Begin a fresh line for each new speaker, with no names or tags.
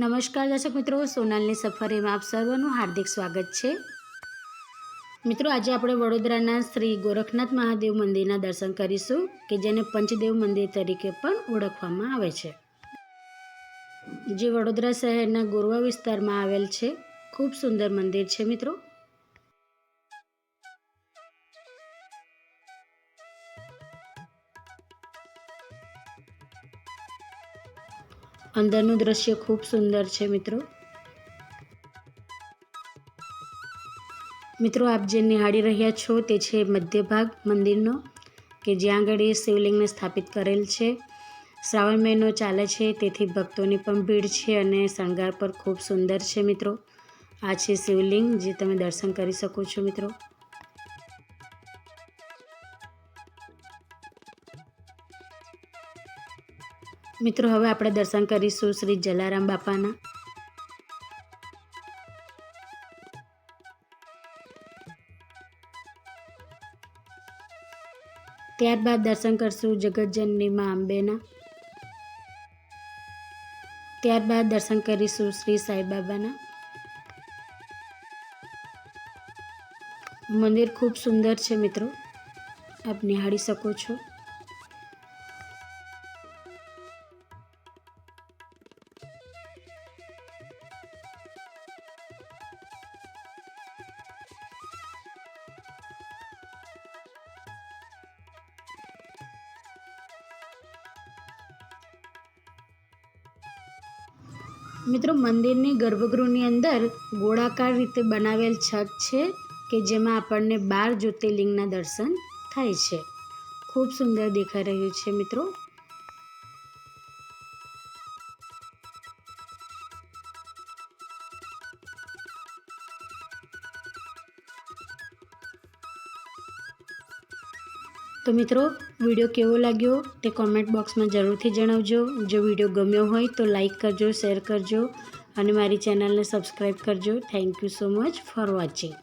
નમસ્કાર દર્શક મિત્રો, સોનલની સફરીમાં આપ સર્વનું હાર્દિક સ્વાગત છે. મિત્રો, આજે આપણે વડોદરાના શ્રી ગોરખનાથ મહાદેવ મંદિરના દર્શન કરીશું, કે જેને પંચદેવ મંદિર તરીકે પણ ઓળખવામાં આવે છે. જે વડોદરા શહેરના ગોરવા વિસ્તારમાં આવેલ છે. ખૂબ સુંદર મંદિર છે મિત્રો. અંદરનું દ્રશ્ય ખૂબ સુંદર છે, મિત્રો. મિત્રો, આપ જે નિહાળી રહ્યા છો તે છે મધ્ય ભાગ મંદિરનો, કે જ્યાં આગળ એ શિવલિંગને સ્થાપિત કરેલ છે. શ્રાવણ મહિનો ચાલે છે, તેથી ભક્તોની પણ ભીડ છે અને શણગાર પર ખૂબ સુંદર છે, મિત્રો. આ છે શિવલિંગ, જે તમે દર્શન કરી શકો છો, મિત્રો. મિત્રો, હવે આપણે દર્શન કરીશું શ્રી જલારામ બાપાના. ત્યારબાદ દર્શન કરશું જગતજનની મા અંબેના ત્યારબાદ દર્શન કરીશું શ્રી સાંઈબાબાના. મંદિર ખૂબ સુંદર છે મિત્રો, આપ નિહાળી શકો છો. મિત્રો, મંદિરની ગર્ભગૃહની અંદર ગોળાકાર રીતે બનાવેલ છત છે કે જેમાં આપણને બાર જ્યોતિર્લિંગના દર્શન થાય છે. ખૂબ સુંદર દેખાઈ રહ્યું છે મિત્રો. તો મિત્રો, વીડિયો કેવો લાગ્યો તે કોમેન્ટ બોક્સમાં જરૂરથી જણાવજો. જો વીડિયો ગમ્યો હોય તો લાઇક કરજો શેર કરજો અને મારી ચેનલને સબસ્ક્રાઈબ કરજો. Thank you so much for watching